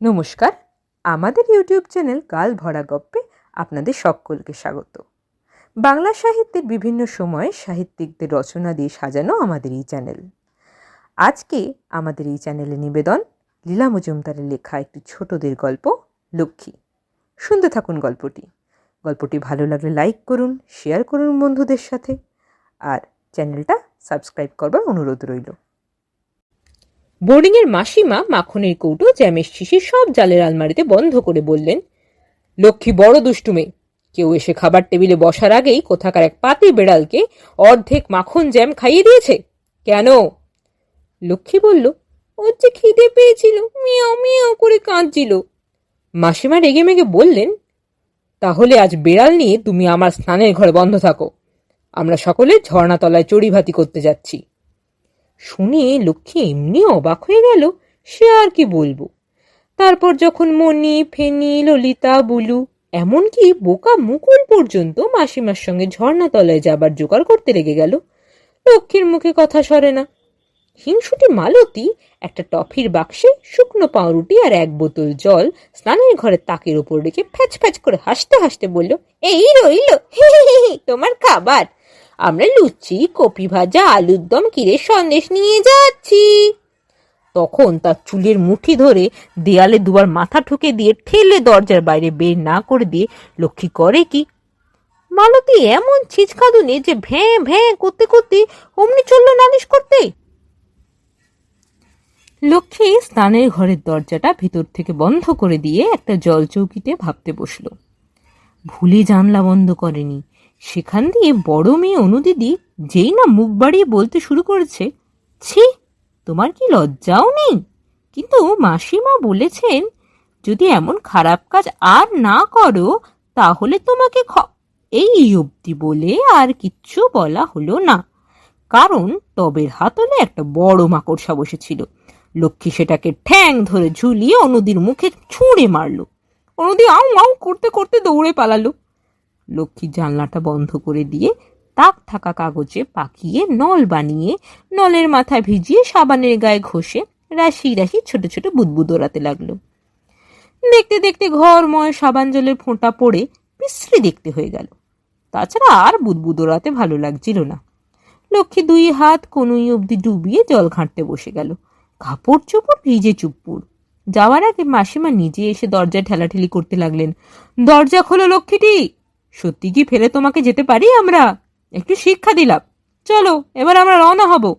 নমস্কার, আমাদের YouTube channel গাল ভরা গপ্পে আপনাদের সকলকে স্বাগত। বাংলা সাহিত্যের বিভিন্ন সময়ে সাহিত্যিকদের রচনা দিয়ে সাজানো আমাদের এই চ্যানেল। আজকে আমাদের এই চ্যানেলে নিবেদন লীলা মজুমদারের লেখা একটি ছোটদের গল্প, লক্ষ্মী। শুনতে থাকুন গল্পটি। গল্পটি ভালো লাগলে লাইক করুন, শেয়ার করুন বন্ধুদের সাথে। আর চ্যানেলটা সাবস্ক্রাইব করবার অনুরোধ রইল। বোর্ডিংয়ের মাসিমা মাখনের কৌটো, জ্যামের শিশি সব জালের আলমারিতে বন্ধ করে বললেন, লক্ষ্মী বড় দুষ্টু মেয়ে কেউ এসে খাবার টেবিলে বসার আগেই কোথাকার এক পাতি বেড়ালকে অর্ধেক মাখন জ্যাম খাইয়ে দিয়েছে? কেন? লক্ষ্মী বলল ওর যে খিদে পেয়েছিল, মিয়াও মিয়াও করে কাঁদছিল। মাসিমা রেগে মেগে বললেন, তাহলে আজ বেড়াল নিয়ে তুমি আমার স্নানের ঘরে বন্ধ থাকো। আমরা সকলে ঝর্ণাতলায় চড়িভাতি করতে যাচ্ছি। শুনে লক্ষ্মী এমনি অবাক হয়ে গেল, সে আর কি বলব? তারপর যখন মণি, ফেনি, ললিতা, বুলু, এমনকি বোকা মুকুল পর্যন্ত মাসিমার সঙ্গে ঝর্ণাতলায় যাবার জোগাড় করতে লেগে গেল, লক্ষ্মীর মুখে কথা সরে না। হিংসুটি মালতী একটা টফির বাক্সে শুকনো পাউরুটি আর এক বোতল জল স্নানের ঘরের তাকের ওপর রেখে ফ্যাচ ফ্যাচ করে হাসতে হাসতে বলল, এই রইল তোমার খাবার আমরা লুচি, কপি ভাজা, আলুর দম কিরে সন্দেশ নিয়ে যাচ্ছি। তখন তার চুলের মুঠি ধরে দেয়ালে দুবার মাথা ঠুকে দিয়ে ঠেলে দরজার বাইরে বের না করে দিয়ে লক্ষ্মী করে কি, মালতী, এমন ছিচকাদুনে যে ভ্যাঁ ভ্যাঁ করতে করতে অমনি চলল নালিশ করতে? লক্ষ্মী স্নানের ঘরের দরজাটা ভিতর থেকে বন্ধ করে দিয়ে একটা জল চৌকিতে ভাবতে বসল। ভুলে জানলা বন্ধ করেনি। সেখান দিয়ে বড় মেয়ে অনুদিদি যেই না মুখ বাড়িয়ে বলতে শুরু করেছে, ছি, তোমার কি লজ্জাও নেই? কিন্তু মাসিমা বলেছেন, যদি এমন খারাপ কাজ আর না করো, তাহলে তোমাকে এই অবধি বলে আর কিচ্ছু বলা হলো না। কারণ টবের হাতলে একটা বড় মাকড়সা বসেছিল। লক্ষ্মী সেটাকে ঠ্যাং ধরে ঝুলিয়ে অনুদির মুখে ছুঁড়ে মারলো। অনুদি আউ আউ করতে করতে দৌড়ে পালালো। লক্ষ্মী জানলাটা বন্ধ করে দিয়ে তাক থাকা কাগজে পাকিয়ে নল বানিয়ে নলের মাথায় ভিজিয়ে সাবানের গায়ে ঘষে রাশি রাশি ছোট ছোট বুদবুদ ওড়াতে লাগল। দেখতে দেখতে ঘরময় সাবান জলের ফোঁটা পড়ে বিশ্রী দেখতে হয়ে গেল। তাছাড়া আর বুদবুদ ওড়াতে ভালো লাগছিল না। লক্ষ্মী দুই হাত কনুই অবধি ডুবিয়ে জল ঘাঁটতে বসে গেল। কাপড় চোপড় ভিজে চুপ্পুর। যাওয়ার আগে মাসিমা নিজে এসে দরজায় ঠেলাঠেলি করতে লাগলেন। দরজা খোলো লক্ষ্মীটি! সত্যি কি ফেলে তোমাকে যেতে পারি আমরা? একটু শিক্ষা দিলাম। চলো, এবার আমরা রওনা হব।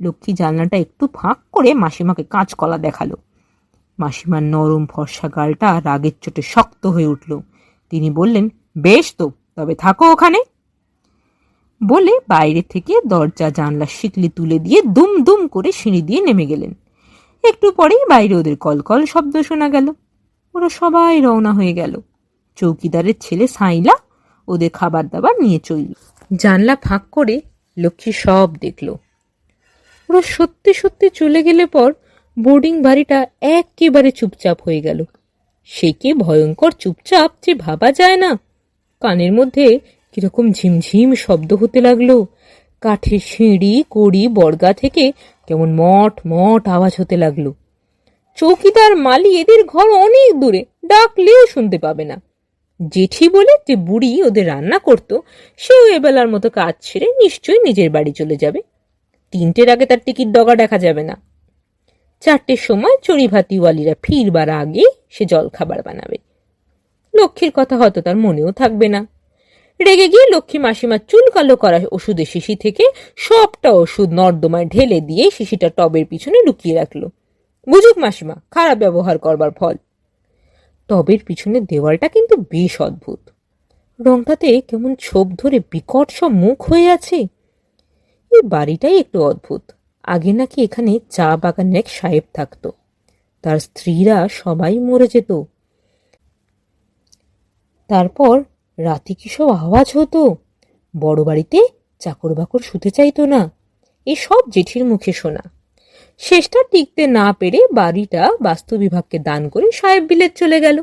লক্ষ্মী জানলাটা একটু ফাঁক করে মাসিমাকে কাঁচকলা দেখাল। মাসিমার নরম ফর্সা গালটা রাগের চোটে শক্ত হয়ে উঠল। তিনি বললেন, বেশ তো, তবে থাকো ওখানে। বলে বাইরে থেকে দরজা জানলা শিকলি তুলে দিয়ে দুম দুম করে সিঁড়ি দিয়ে নেমে গেলেন। একটু পরেই বাইরে ওদের কলকল শব্দ শোনা গেল। ওরা সবাই রওনা হয়ে গেল। চৌকিদারের ছেলে সাইলা ওদের খাবার দাবার নিয়ে চলল জানলা ফাঁক করে লক্ষ্মী সব দেখল। ওরা সত্যি সত্যি চলে গেলে পর বোর্ডিং বাড়িটা একেবারে চুপচাপ হয়ে গেল। সে কি ভয়ঙ্কর চুপচাপ যে ভাবা যায় না। কানের মধ্যে কীরকম ঝিমঝিম শব্দ হতে লাগল। কাঠের সিঁড়ি, কড়ি, বর্গা থেকে কেমন মঠ মট আওয়াজ হতে লাগল। চৌকিদার মালি এদের ঘর অনেক দূরে, ডাকলেও শুনতে পাবে না। জেঠি বলে যে বুড়ি ওদের রান্না করত, সেও এবেলার মতো কাজ ছেড়ে নিশ্চয়ই নিজের বাড়ি চলে যাবে। তিনটের আগে তার টিকিট ডগা দেখা যাবে না। চারটের সময় চড়ি ভাতিওয়ালিরা ফিরবার আগে সে জল খাবার বানাবে। লক্ষ্মীর কথা হয়তো তার মনেও থাকবে না। রেগে গিয়ে লক্ষ্মী মাসিমার চুল কালো করা ওষুধের শিশি থেকে সবটা ওষুধ নর্দমায় ঢেলে দিয়ে শিশিটা টবের পিছনে লুকিয়ে রাখল। বুঝুক মাসিমা, খারাপ ব্যবহার করবার ফল। টবের পিছনের দেওয়ালটা কিন্তু বেশ অদ্ভুত। রংটাতে কেমন ছোপ ধরে বিকট সব মুখ হয়ে আছে। এই বাড়িটাই একটু অদ্ভুত। আগে নাকি এখানে চা বাগানের এক সাহেব থাকতো। তার স্ত্রীরা সবাই মরে যেত। তারপর রাতে কি সব আওয়াজ হতো? বড় বাড়িতে চাকর বাকর শুতে চাইতো না। এসব জেঠির মুখে শোনা। শেষটা টিকতে না পেরে বাড়িটা বাস্তু বিভাগকে দান করে সাহেব বিলেত চলে গেল।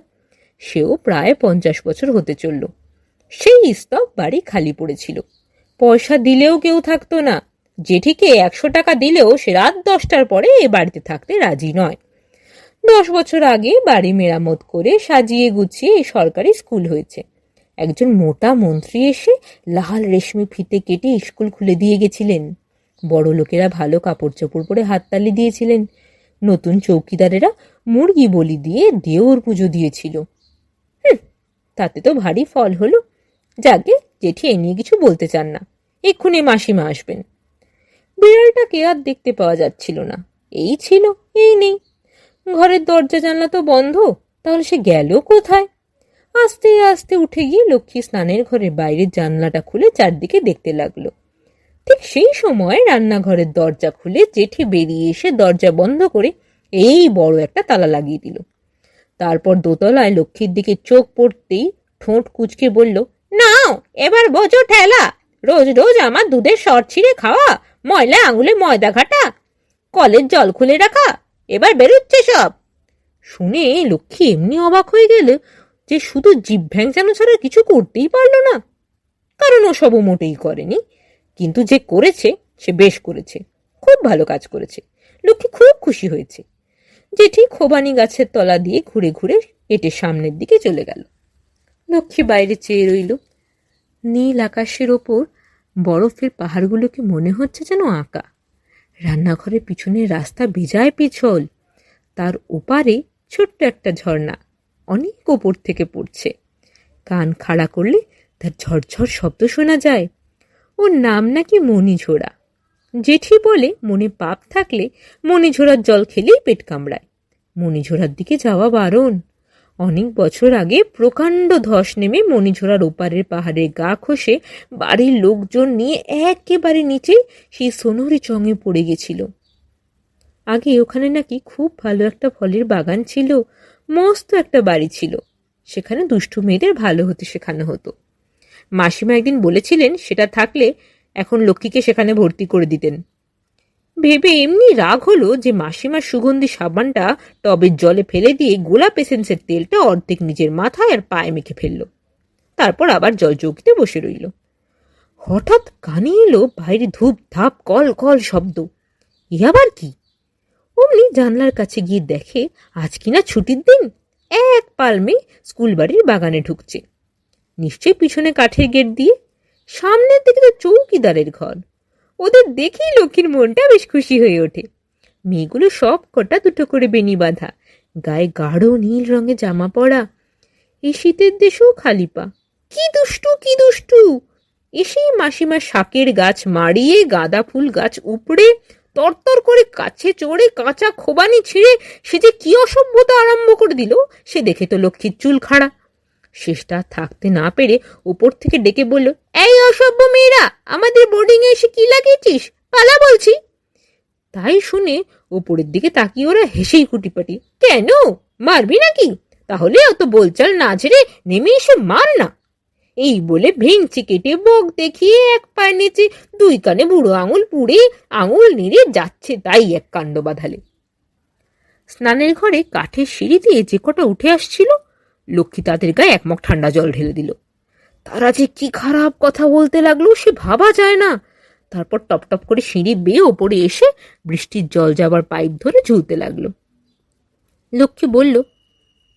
সেও প্রায় পঞ্চাশ বছর হতে চলল। সেই স্তব বাড়ি খালি পড়েছিল। পয়সা দিলেও কেউ থাকতো না। জেঠিকে একশো টাকা দিলেও সে রাত দশটার পরে এ বাড়িতে থাকতে রাজি নয়। দশ বছর আগে বাড়ি মেরামত করে সাজিয়ে গুছিয়ে সরকারি স্কুল হয়েছে। একজন মোটা মন্ত্রী এসে লাল রেশমি ফিতে কেটে স্কুল খুলে দিয়ে গেছিলেন। বড় লোকেরা ভালো কাপড় চোপড় পরে হাততালি দিয়েছিলেন। নতুন চৌকিদারেরা মুরগি বলি দিয়ে দেওর পুজো দিয়েছিল। তাতে তো ভারী ফল হলো। যাকে জেঠি এ নিয়ে কিছু বলতে চান না। এক্ষুনি মাসিমা আসবেন। বিড়ালটাকে আর দেখতে পাওয়া যাচ্ছিল না। এই ছিল, এই নেই। ঘরের দরজা জানলা তো বন্ধ, তাহলে সে গেল কোথায়? আস্তে আস্তে উঠে গিয়ে লক্ষ্মী স্নানের ঘরের বাইরের জানলাটা খুলে চারদিকে দেখতে লাগল। ঠিক সেই সময় রান্নাঘরের দরজা খুলে জেঠি বেরিয়ে এসে দরজা বন্ধ করে এই বড় একটা তালা লাগিয়ে দিল। তারপর দোতলায় লক্ষ্মীর দিকে চোখ পড়তেই ঠোঁট কুচকে বলল, নাও, এবার বোঝো ঠেলা, রোজ রোজ আমার দুধের সর ছিঁড়ে খাওয়া, ময়লা আঙুলে ময়দা ঘাটা, কলের জল খুলে রাখা, এবার বেরোচ্ছে সব। শুনে লক্ষ্মী এমনি অবাক হয়ে গেল যে শুধু জিভ ভ্যাংচানো ছাড়া কিছু করতেই পারল না। কারণ ও সবও মোটেই করেনি। কিন্তু যে করেছে, সে বেশ করেছে। খুব ভালো কাজ করেছে। লক্ষ্মী খুব খুশি হয়েছে। জেঠি খোবানি গাছের তলা দিয়ে ঘুরে ঘুরে হেঁটে সামনের দিকে চলে গেল। লক্ষ্মী বাইরে চেয়ে রইল। নীল আকাশের ওপর বরফের পাহাড়গুলোকে মনে হচ্ছে যেন আঁকা। রান্নাঘরের পিছনের রাস্তা বেজায় পিছল। তার ওপারে ছোট্ট একটা ঝর্ণা অনেক ওপর থেকে পড়ছে। কান খাড়া করলে তার ঝরঝর শব্দ শোনা যায়। ওর নাম নাকি মণিঝোড়া। জেঠি বলে মনে পাপ থাকলে মণিঝোড়ার জল খেলেই পেট কামড়ায়। মণিঝোড়ার দিকে যাওয়া বারণ। অনেক বছর আগে প্রকাণ্ড ধস নেমে মণিঝোড়ার ওপারের পাহাড়ের গা খসে বাড়ির লোকজন নিয়ে একেবারে নিচেই সেই সোনহরি চঙে পড়ে গেছিল। আগে ওখানে নাকি খুব ভালো একটা ফলের বাগান ছিল, মস্ত একটা বাড়ি ছিল। সেখানে দুষ্টু মেয়েদের ভালো হতে শেখানো হতো। মাসিমা একদিন বলেছিলেন সেটা থাকলে এখন লক্ষ্মীকে সেখানে ভর্তি করে দিতেন। ভেবে এমনি রাগ হলো যে মাসিমার সুগন্ধি সাবানটা টবের জলে ফেলে দিয়ে গোলাপ এসেন্সের তেলটা অর্ধেক নিজের মাথায় আর পায়ে মেখে ফেলল। তারপর আবার জল চৌকিতে বসে রইল। হঠাৎ কানে এলো বাইরে ধূপ ধাপ কল কল শব্দ। এ আবার কি? অমনি জানলার কাছে গিয়ে দেখে, আজ কিনা ছুটির দিন? এক পালমে স্কুল বাড়ির বাগানে ঢুকছে। নিশ্চয়ই পিছনে কাঠের গেট দিয়ে, সামনের দিকে তো চৌকিদারের ঘর। ওদের দেখেই লক্ষ্মীর মনটা বেশ খুশি হয়ে ওঠে। মেয়েগুলো সব কটা দুটো করে বেনি বাঁধা, গায়ে গাঢ় নীল রঙে জামা পরা। এই শীতের দেশেও খালি পা। কি দুষ্টু কি দুষ্টু! এসেই মাসিমা শাকের গাছ মারিয়ে গাঁদা ফুল গাছ উপড়ে, তরতর করে কাছে চড়ে, কাঁচা খোবানি ছিঁড়ে, সে যে কি অসভ্যতা আরম্ভ করে দিল, সে দেখে তো লক্ষ্মীর চুল খাড়া। শেষটা থাকতে না পেরে ওপর থেকে ডেকে বলল, এই অসভ্য মেয়েরা, আমাদের বোর্ডিং এ এসে কি লাগিয়েছিস? পালা বলছি। তাই শুনে ওপরের দিকে তাকিয়ে ওরা হেসেই কুটিপাটি, কেন? মারবি নাকি? তাহলে অত বলচাল না ঝেড়ে নেমে এসে মার না। এই বলে ভেঙচি কেটে বক দেখিয়ে এক পায়ে নেচে দুই কানে বুড়ো আঙুল পুড়ে আঙুল নেড়ে যাচ্ছে তাই এক কাণ্ড বাঁধালে। স্নানের ঘরে কাঠের সিঁড়ি দিয়ে যে কটা উঠে আসছিল লক্ষ্মী তাদের গায়ে একমক ঠান্ডা জল ঢেলে দিল। তারা যে কি খারাপ কথা বলতে লাগল সে ভাবা যায় না। তারপর টপ টপ করে সিঁড়ি বেয়ে ওপরে এসে বৃষ্টির জল যাবার পাইপ ধরে ঝুলতে লাগল। লক্ষ্মী বলল,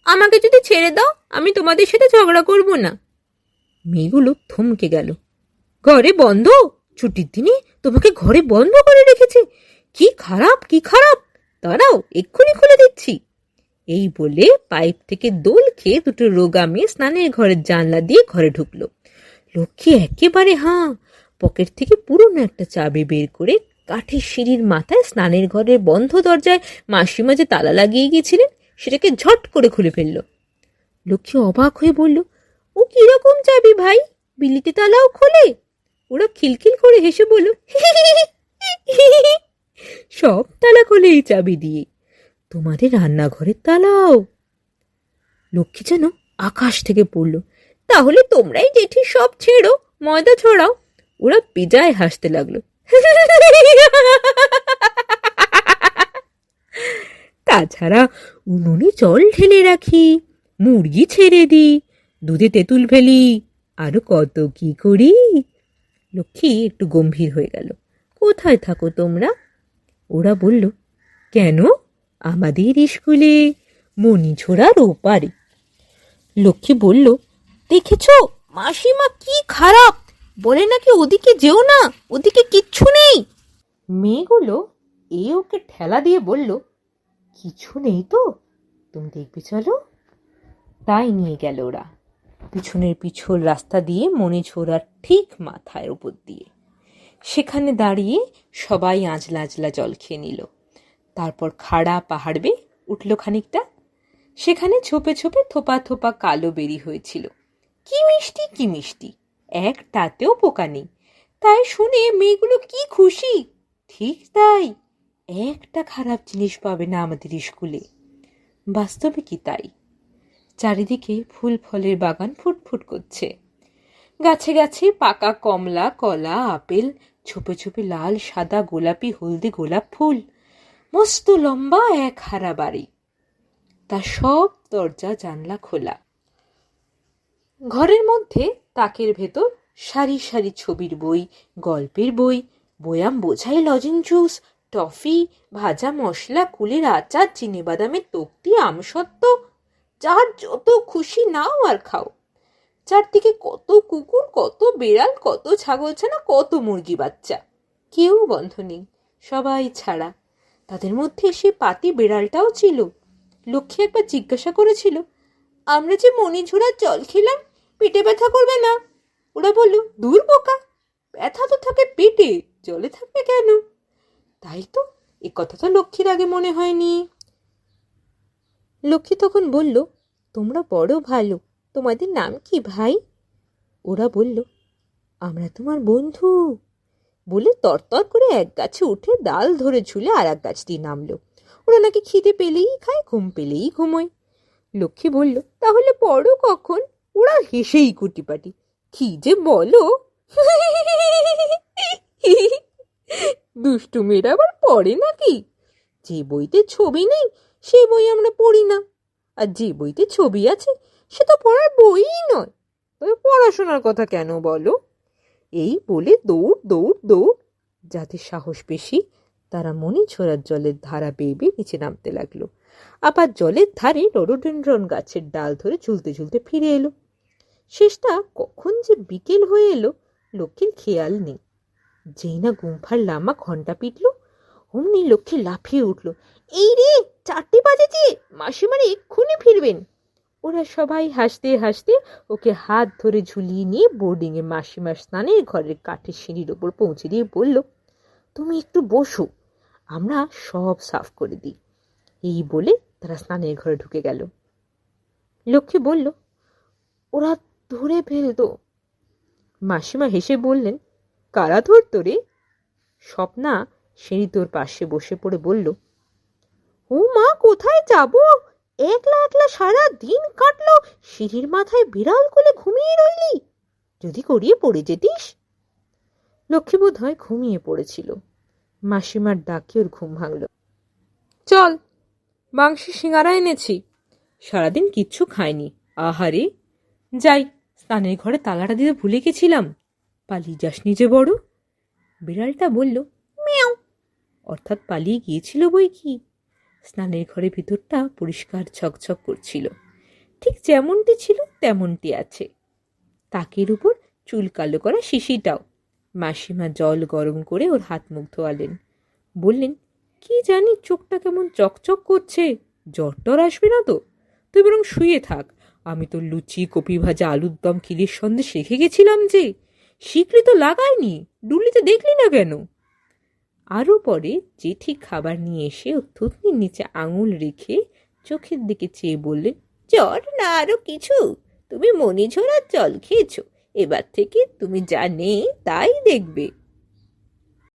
আমাকে যদি ছেড়ে দাও, আমি তোমাদের সাথে ঝগড়া করব না। মেয়েগুলো থমকে গেল। ঘরে বন্ধ? ছুটির দিনে তোমাকে ঘরে বন্ধ করে রেখেছে? কি খারাপ কি খারাপ? দাঁড়াও, এক্ষুনি খুলে দিচ্ছি। এই বলে পাইপ থেকে দোল খেয়ে দুটো রোগা মেয়ে স্নানের ঘরের জানলা দিয়ে ঘরে ঢুকলো লক্ষ্মী একেবারে হাঁ পকেট থেকে পুরনো একটা চাবি বের করে কাঠের সিঁড়ির মাথায় স্নানের ঘরের বন্ধ দরজায় মাসিমা যে তালা লাগিয়ে গিয়েছিলেন সেটাকে ঝট করে খুলে ফেলল লক্ষ্মী অবাক হয়ে বলল ও কীরকম চাবি ভাই বিলিতে তালাও খোলে ওরা খিলখিল করে হেসে বলল সব তালা খোলে এই চাবি দিয়ে তোমাদের রান্নাঘরের তালাও। লক্ষ্মী যেন আকাশ থেকে পড়ল। তাহলে তোমরাই জেঠি সব ছেড়ো, ময়দা ছড়াও। ওরা বেজায় হাসতে লাগল। তাছাড়া উনুনে জল ঢেলে রাখি, মুরগি ছেড়ে দিই, দুধে তেঁতুল ফেলি। আরও কত কি করি? লক্ষ্মী একটু গম্ভীর হয়ে গেল। কোথায় থাকো তোমরা? ওরা বলল, কেন? আমাদের স্কুলে মণি ছোড়ার ওপারে। লক্ষ্মী বলল, দেখেছ, মাসিমা কি খারাপ? বলে নাকি ওদিকে যেও না, ওদিকে কিচ্ছু নেই। মেয়েগুলো এ ওকে ঠেলা দিয়ে বলল, কিছু নেই তো, তুমি দেখবে চলো। তাই নিয়ে গেল ওরা। পিছনের পিছল রাস্তা দিয়ে মনে ছোড়ার ঠিক মাথায় উপর দিয়ে। সেখানে দাঁড়িয়ে সবাই আঁচলা আঁজলা জল খেয়ে নিল। তারপর খাড়া পাহাড় বেয়ে উঠল খানিকটা। সেখানে ছোপে ছোপে থোপা থোপা কালো বেরি হয়েছিল। কি মিষ্টি কি মিষ্টি। একটাতেও পোকা নেই। তাই শুনে মেয়েগুলো কি খুশি? ঠিক তাই। একটা খারাপ জিনিস পাবে না আমাদের স্কুলে। বাস্তবে কি তাই? চারিদিকে ফুল ফলের বাগান ফুটফুট করছে। গাছে গাছে পাকা কমলা, কলা, আপেল, ছোপে ছোপে লাল, সাদা, গোলাপি, হলদি গোলাপ ফুল। মস্ত লম্বা এক হারা বাড়ি। তার সব দরজা জানলা খোলা। ঘরের মধ্যে তাকের ভেতর সারি সারি ছবির বই, গল্পের বই, বয়াম বোঝাই লজেন জুস টফি ভাজা মশলা, কুলের আচার, চিনি বাদামের তক্তি আমসত্ত্ব যার যত খুশি নাও আর খাও। চারদিকে কত কুকুর, কত বেড়াল, কত ছাগলছানা কত মুরগি বাচ্চা। কেউ বন্ধ নেই, সবাই ছাড়া। তাদের মধ্যে সে পাতি বেড়ালটাও ছিল। লক্ষ্মী একবার জিজ্ঞাসা করেছিল, আমরা যে মণি ঝোড়ার জল খেলাম, পেটে ব্যথা করবে না? ওরা বলল, দূর বোকা, ব্যথা তো থাকে পেটে, জলে থাকবে কেন? তাই তো, এ কথা তো লক্ষ্মীর আগে মনে হয়নি। লক্ষ্মী তখন বলল, তোমরা বড় ভালো, তোমাদের নাম কি ভাই? ওরা বলল, আমরা তোমার বন্ধু। বলে তরতর করে এক গাছে উঠে ডাল ধরে ঝুলে আর এক গাছ দিয়ে নামলো। ওরা নাকি খিদে পেলেই খায়, ঘুম পেলেই ঘুমোয়। লক্ষ্মী বলল, তাহলে পড়ো কখন? ওরা হেসেই কুটিপাটি, কি যে বলো? দুষ্টু মেয়েরা আবার পড়ে নাকি? যে বইতে ছবি নেই, সে বই আমরা পড়ি না। আর যে বইতে ছবি আছে, সে তো পড়ার বইই নয়। তবে পড়াশোনার কথা কেন বলো? এই বলে দৌড় দৌড় দৌড়। যাদের সাহস বেশি, তারা মনি ছোড়ার জলের ধারা বেয়ে বেয়ে নিচে নামতে লাগল। আবার জলের ধারে রডোডেন্ড্রন গাছের ডাল ধরে ঝুলতে ঝুলতে ফিরে এলো। শেষটা কখন যে বিকেল হয়ে এলো, লক্ষ্মীর খেয়াল নেই। যেই না গুম্ফার লামা ঘণ্টা পিটল, অমনি লক্ষ্মী লাফিয়ে উঠল। এই রে, চারটে বাজেছে, মাসিমার এক্ষুনি ফিরবেন। ওরা সবাই হাসতে হাসতে ওকে হাত ধরে ঝুলিয়ে নিয়ে বোর্ডিংয়ে মাসিমার স্নানের ঘরের কাঠের সিঁড়ির ওপর পৌঁছে দিয়ে বলল, তুমি একটু বসো, আমরা সব সাফ করে দিই। এই বলে তারা স্নানের ঘরে ঢুকে গেল। লক্ষ্মী বলল, ওরা ধরে ফেলতো। মাসিমা হেসে বললেন, কারা ধরতো রে? স্বপ্না সিঁড়ি তোর পাশে বসে পড়ে বলল ও মা কোথায় যাব? একলা একলা সারা দিন কাটলো, সিঁড়ির মাথায় বিড়াল কোলে ঘুমিয়ে রইলি। যদি করিয়ে পড়ে যেতিস। লক্ষ্মী বোধ হয় ঘুমিয়ে পড়েছিল। মাসিমার ডাকে ওর ঘুম ভাঙল। চল মাংস সিঙ্গারা এনেছি। সারাদিন কিচ্ছু খায়নি আহারে, যাই, স্নানের ঘরে তালাটা দিতে ভুলে গেছিলাম। পালিয়ে যাস নিজে বড়। বিড়ালটা বলল, মিয়াও। অর্থাৎ পালিয়ে গিয়েছিল বই কি? স্নানের ঘরে ভিতরটা পরিষ্কার ছকছক করছিল। ঠিক যেমনটি ছিল তেমনটি আছে। তাকের উপর চুল কালো করা শিশিটাও মাসিমা জল গরম করে ওর হাত মুখ ধোয়ালেন। বললেন, কি জানি চোখটা কেমন চকচক করছে? জ্বর টর আসবে না তো? তুই বরং শুয়ে থাক। আমি তো লুচি, কপি ভাজা, আলুর দম ক্ষীরের সন্দেশ রেখে গেছিলাম যে। শিকড়ি তো লাগায়নি। ডুলিতে দেখলি না কেন? আরও পরে জেঠি খাবার নিয়ে এসে থুতনির নিচে আঙুল রেখে চোখের দিকে চেয়ে বললেন জ্বর না আরও কিছু? তুমি মণিঝোড়ার জল খেয়েছো। এবার থেকে তুমি যা নেই তাই দেখবে।